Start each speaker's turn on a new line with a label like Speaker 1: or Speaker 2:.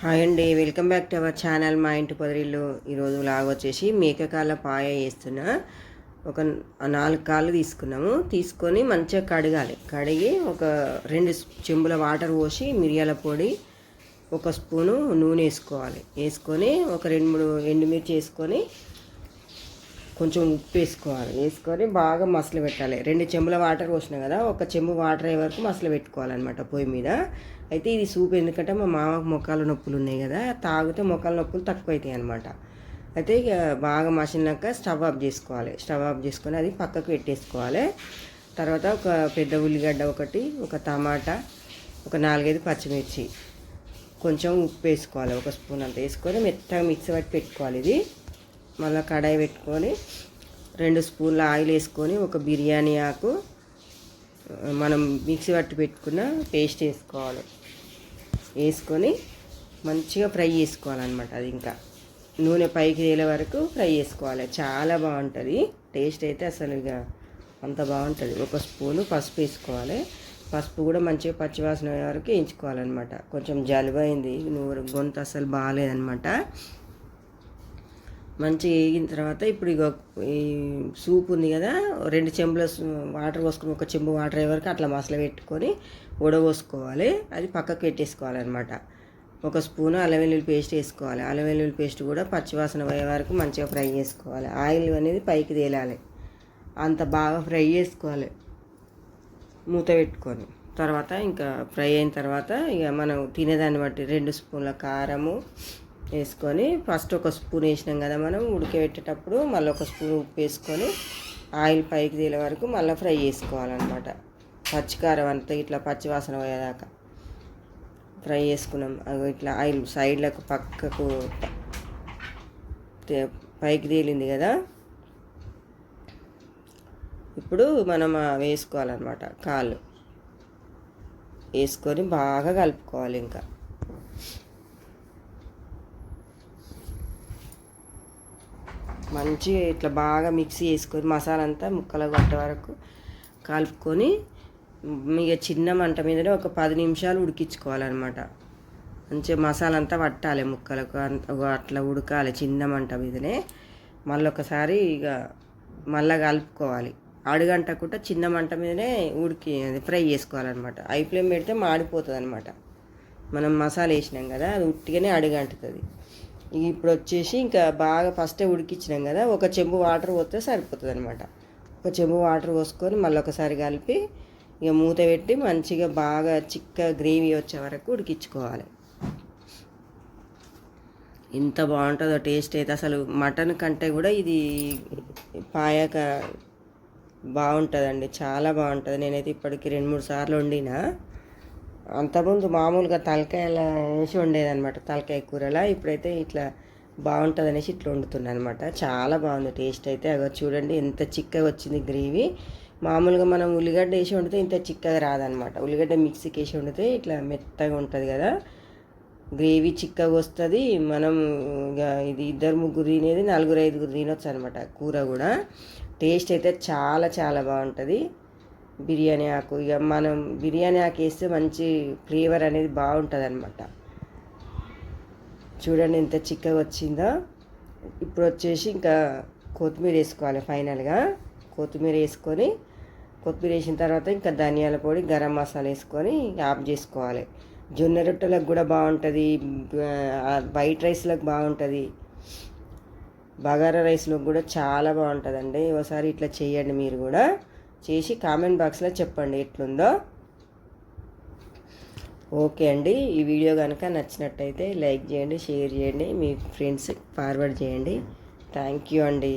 Speaker 1: Hi అండి welcome back to our channel. మా ఇంటి పొదరిల్లు ఈరోజు లాగా వచ్చేసి మేకకాల పాయ వేస్తున్నా ఒక నాలుగు కాళ్ళు తీసుకున్నాము. తీసుకొని మంచిగా కడగాలి. కడిగి ఒక రెండు చెంబుల వాటర్ పోసి మిరియాల పొడి ఒక స్పూను నూనె వేసుకోవాలి. వేసుకొని ఒక రెండు మూడు ఎండుమిర్చి వేసుకొని కొంచెం ఉప్పు వేసుకోవాలి వేసుకొని బాగా మసలు పెట్టాలి. రెండు చెంబుల వాటర్ పోసినాం కదా ఒక చెంబు వాటర్ అయ్యే వరకు మసలు పెట్టుకోవాలన్నమాట పొయ్యి మీద. అయితే ఇది సూప్ ఎందుకంటే మా మామకు మొక్కల నొప్పులు ఉన్నాయి కదా తాగితే మొక్కల నొప్పులు తక్కువ అవుతాయి అనమాట అయితే ఇక బాగా మసినాక స్టవ్ ఆఫ్ చేసుకోవాలి. స్టవ్ ఆఫ్ చేసుకొని అది పక్కకు పెట్టేసుకోవాలి. తర్వాత ఒక పెద్ద ఉల్లిగడ్డ ఒకటి ఒక టమాటా ఒక నాలుగైదు పచ్చిమిర్చి. కొంచెం ఉప్పు వేసుకోవాలి ఒక స్పూన్ అంత వేసుకొని మెత్తగా మిక్సీ పట్టి పెట్టుకోవాలి ఇది. మళ్ళీ కడాయి పెట్టుకొని రెండు స్పూన్ల ఆయిల్ వేసుకొని ఒక బిర్యానీ ఆకు మనం మిక్సీ పట్టి పెట్టుకున్న పేస్ట్ వేసుకోవాలి. వేసుకొని మంచిగా ఫ్రై చేసుకోవాలన్నమాట అది ఇంకా. నూనె పైకి తేలే వరకు ఫ్రై చేసుకోవాలి. చాలా బాగుంటుంది. టేస్ట్ అయితే అసలు ఇక అంత బాగుంటుంది. ఒక స్పూను పసుపు వేసుకోవాలి. పసుపు కూడా మంచిగా పచ్చివాసన అయ్యే వరకు వేయించుకోవాలన్నమాట. కొంచెం జలుబైంది నూరు గొంతు అసలు బాగాలేదనమాట మంచిగా వేగిన తర్వాత ఇప్పుడు ఇక ఈ సూప్ ఉంది కదా రెండు చెంబుల వాటర్ పోసుకుని ఒక చెంబు వాటర్ అయ్యే వరకు అట్లా మసలు పెట్టుకొని ఉడబోసుకోవాలి అది పక్కకు పెట్టేసుకోవాలన్నమాట. ఒక స్పూన్ అల్లం వెల్లుల్లి పేస్ట్ వేసుకోవాలి. అల్లం వెల్లుల్లి పేస్ట్ కూడా పచ్చివాసన పోయే వరకు మంచిగా ఫ్రై చేసుకోవాలి. ఆయిల్ అనేది పైకి తేలాలి. అంత బాగా ఫ్రై చేసుకోవాలి. మూత పెట్టుకొని. తర్వాత ఇంకా ఫ్రై అయిన తర్వాత ఇక మనం తినేదాన్ని బట్టి రెండు స్పూన్ల కారము వేసుకొని ఫస్ట్ ఒక స్పూన్ వేసినాం కదా మనం ఉడకబెట్టేటప్పుడు మళ్ళీ ఒక స్పూన్ ఉప్పు వేసుకొని ఆయిల్ పైకి తేలే వరకు మళ్ళీ ఫ్రై చేసుకోవాలన్నమాట. పచ్చికారం అంతా ఇట్లా పచ్చివాసన పోయేదాకా ఫ్రై చేసుకున్నాం. అవి ఇట్లా ఆయిల్ సైడ్లకు పక్కకు పైకి తేలింది కదా. ఇప్పుడు మనం వేసుకోవాలన్నమాట కాళ్ళు వేసుకొని బాగా కలుపుకోవాలి ఇంకా. మంచిగా ఇట్లా బాగా మిక్సీ చేసుకొని మసాలా అంతా ముక్కలు కొట్టే వరకు కలుపుకొని ఇక చిన్న మంట మీదనే ఒక పది నిమిషాలు ఉడికించుకోవాలన్నమాట. మంచిగా మసాలా అంతా పట్టాలి ముక్కలకు అంత అట్లా ఉడకాలి చిన్న మంట మీదనే. మళ్ళీ ఒకసారి ఇక మళ్ళీ కలుపుకోవాలి. అడుగంటకుండా చిన్న మంట మీదనే ఉడికి అది ఫ్రై చేసుకోవాలన్నమాట. ఐ ఫ్లేమ్ పెడితే మాడిపోతుంది అనమాట మనం మసాలా వేసినాం కదా అది ఉట్టిగానే అడుగంటుతుంది. ఇప్పుడు వచ్చేసి ఇంకా బాగా ఫస్టే ఉడికిచ్చినాం కదా ఒక చెంబు వాటర్ పోతే సరిపోతుంది అనమాట ఒక చెంబు వాటర్ పోసుకొని మళ్ళీ ఒకసారి కలిపి ఇక మూత పెట్టి మంచిగా బాగా చిక్క గ్రేవీ వచ్చే వరకు ఉడికించుకోవాలి. ఎంత బాగుంటుందో టేస్ట్ అయితే అసలు మటన్ కంటే కూడా ఇది పాయక బాగుంటుందండి చాలా బాగుంటుంది. నేనైతే ఇప్పటికి రెండు మూడు సార్లు వండిన. అంతకుముందు మామూలుగా తలకాయలా వేసి వండేదనమాట తలకాయ కూరలా. ఇప్పుడైతే ఇట్లా బాగుంటుంది అనేసి ఇట్లా వండుతున్నాను అనమాట చాలా బాగుంది టేస్ట్ అయితే. అగో చూడండి ఎంత చిక్కగా వచ్చింది గ్రేవీ. మామూలుగా మనం ఉల్లిగడ్డ వేసి వండితే ఇంత చిక్కగా రాదనమాట ఉల్లిగడ్డ మిక్సీకి వేసి వండితే ఇట్లా మెత్తగా ఉంటుంది కదా. గ్రేవీ చిక్కగా వస్తుంది. మనం ఇక ఇది ఇద్దరు ముగ్గురు తినేది నలుగురు ఐదుగురు తినొచ్చు అనమాట కూర కూడా. టేస్ట్ అయితే చాలా చాలా బాగుంటుంది. బిర్యానీ ఆకు. ఇక మనం బిర్యానీ ఆకు వేస్తే మంచి ఫ్లేవర్ అనేది బాగుంటుంది అనమాట చూడండి ఎంత చిక్కగా వచ్చిందో. ఇప్పుడు వచ్చేసి ఇంకా కొత్తిమీర వేసుకోవాలి ఫైనల్గా. కొత్తిమీర వేసుకొని కొత్తిమీర వేసిన తర్వాత ఇంకా ధనియాల పొడి గరం మసాలా వేసుకొని ఆఫ్ చేసుకోవాలి. జొన్న రొట్టెలకు కూడా బాగుంటుంది వైట్ రైస్లకు బాగుంటుంది. బగారా రైస్లో కూడా చాలా బాగుంటుందండి. ఒకసారి ఇట్లా చేయండి మీరు కూడా. చేసి కామెంట్ బాక్స్లో చెప్పండి ఎట్లుందో. ఓకే అండి ఈ వీడియో కనుక నచ్చినట్టయితే లైక్ చేయండి షేర్ చేయండి మీ ఫ్రెండ్స్కి ఫార్వర్డ్ చేయండి. థ్యాంక్ యూ అండి.